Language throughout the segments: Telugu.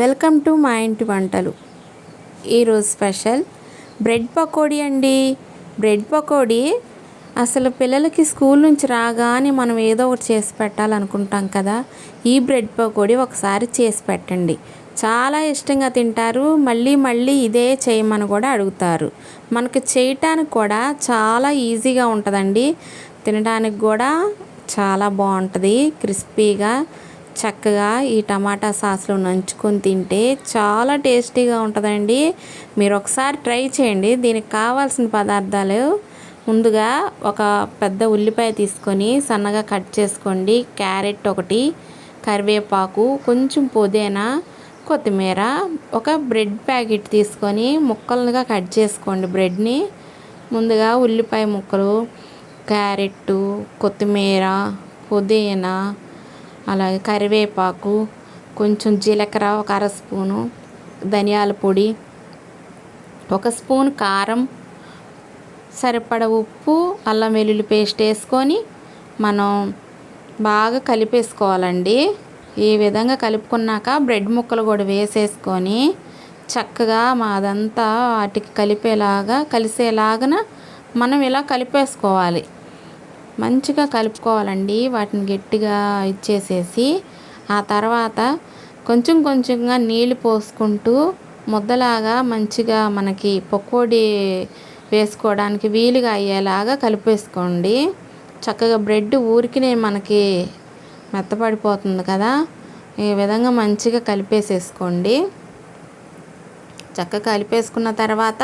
వెల్కమ్ టు మా ఇంటి వంటలు. ఈరోజు స్పెషల్ బ్రెడ్ పకోడీ అండి. బ్రెడ్ పకోడీ అసలు పిల్లలకి స్కూల్ నుంచి రాగానే మనం ఏదో ఒకటి చేసి పెట్టాలనుకుంటాం కదా. ఈ బ్రెడ్ పకోడీ ఒకసారి చేసి పెట్టండి. చాలా ఇష్టంగా తింటారు. మళ్ళీ మళ్ళీ ఇదే చేయమని కూడా అడుగుతారు. మనకు చేయటానికి కూడా చాలా ఈజీగా ఉంటుందండి. తినడానికి కూడా చాలా బాగుంటుంది. క్రిస్పీగా చక్కగా ఈ టమాటా సాస్లో నంచుకొని తింటే చాలా టేస్టీగా ఉంటుందండి. మీరు ఒకసారి ట్రై చేయండి. దీనికి కావాల్సిన పదార్థాలు ముందుగా ఒక పెద్ద ఉల్లిపాయ తీసుకొని సన్నగా కట్ చేసుకోండి. క్యారెట్ ఒకటి కరివేపాకు కొంచెం పుదీనా కొత్తిమీర ఒక బ్రెడ్ ప్యాకెట్ తీసుకొని ముక్కలుగా కట్ చేసుకోండి బ్రెడ్ని. ముందుగా ఉల్లిపాయ ముక్కలు క్యారెట్ కొత్తిమీర పుదీనా అలాగే కరివేపాకు కొంచెం జీలకర్ర ఒక అర స్పూను ధనియాల పొడి ఒక స్పూన్ కారం సరిపడ ఉప్పు అల్లం వెల్లుల్లి పేస్ట్ వేసుకొని మనం బాగా కలిపేసుకోవాలండి. ఈ విధంగా కలుపుకున్నాక బ్రెడ్ ముక్కలు కూడా వేసేసుకొని చక్కగా మాదంతా వాటికి కలిపేలాగా కలిసేలాగన మనం ఇలా కలిపేసుకోవాలి. మంచిగా కలుపుకోవాలండి. వాటిని గట్టిగా ఇచ్చేసేసి ఆ తర్వాత కొంచెం కొంచెంగా నీళ్ళు పోసుకుంటూ ముద్దలాగా మంచిగా మనకి పకోడీ వేసుకోవడానికి వీలుగా అయ్యేలాగా కలిపేసుకోండి. చక్కగా బ్రెడ్ ఊరికినే మనకి మెత్తపడిపోతుంది కదా. ఈ విధంగా మంచిగా కలిపేసేసుకోండి. చక్కగా కలిపేసుకున్న తర్వాత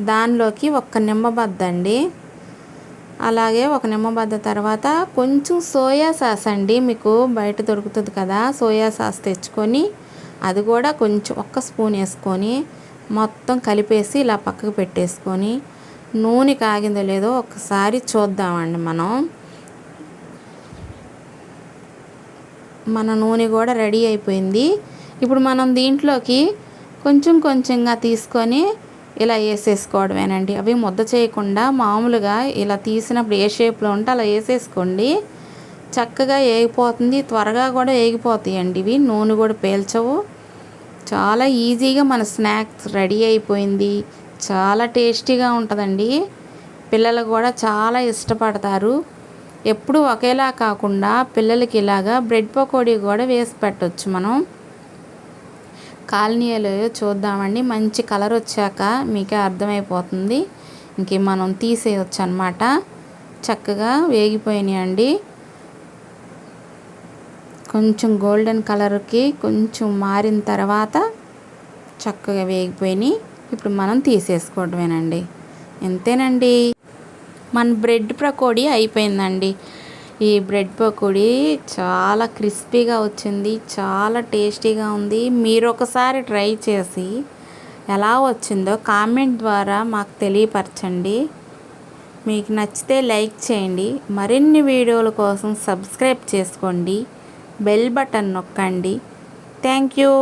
దానిలోకి ఒక్క నిమ్మబద్దండి. అలాగే ఒక నిమ్మబద్ద తర్వాత కొంచెం సోయా సాస్ అండి మీకు బయట దొరుకుతుంది కదా సోయా సాస్ తెచ్చుకొని అది కూడా కొంచెం ఒక్క స్పూన్ వేసుకొని మొత్తం కలిపేసి ఇలా పక్కకు పెట్టేసుకొని నూనె కాగిందో లేదో ఒకసారి చూద్దామండి మనం. మన నూనె కూడా రెడీ అయిపోయింది. ఇప్పుడు మనం దీంట్లోకి కొంచెం కొంచెంగా తీసుకొని ఇలా వేసేసుకోవడమేనండి. అవి ముద్ద చేయకుండా మామూలుగా ఇలా తీసినప్పుడు ఏ షేప్లో ఉంటే అలా వేసేసుకోండి. చక్కగా వేగిపోతుంది త్వరగా కూడా వేగిపోతాయండి ఇవి. నూనె కూడా పేల్చవు. చాలా ఈజీగా మన స్నాక్స్ రెడీ అయిపోయింది. చాలా టేస్టీగా ఉంటుందండి. పిల్లలు కూడా చాలా ఇష్టపడతారు. ఎప్పుడు ఒకేలా కాకుండా పిల్లలకి ఇలాగా బ్రెడ్ పకోడీ కూడా వేసి పెట్టవచ్చు మనం. కాలనీలు చూద్దామండి. మంచి కలర్ వచ్చాక మీకే అర్థమైపోతుంది. ఇంక మనం తీసేయచ్చు అనమాట చక్కగా వేగిపోయినాయండి. కొంచెం గోల్డెన్ కలర్కి కొంచెం మారిన తర్వాత చక్కగా వేగిపోయినాయి. ఇప్పుడు మనం తీసేసుకోవడమేనండి అంతేనండి మన బ్రెడ్ ప్రకోడీ అయిపోయిందండి. ఈ బ్రెడ్ పకోడీ చాలా క్రిస్పీగా వచ్చింది చాలా టేస్టీగా ఉంది. మీరు ఒకసారి ట్రై చేసి ఎలా వచ్చిందో కామెంట్ ద్వారా మాకు తెలియపరచండి. మీకు నచ్చితే లైక్ చేయండి. మరిన్ని వీడియోల కోసం సబ్స్క్రైబ్ చేసుకోండి. బెల్ బటన్ నొక్కండి. Thank you.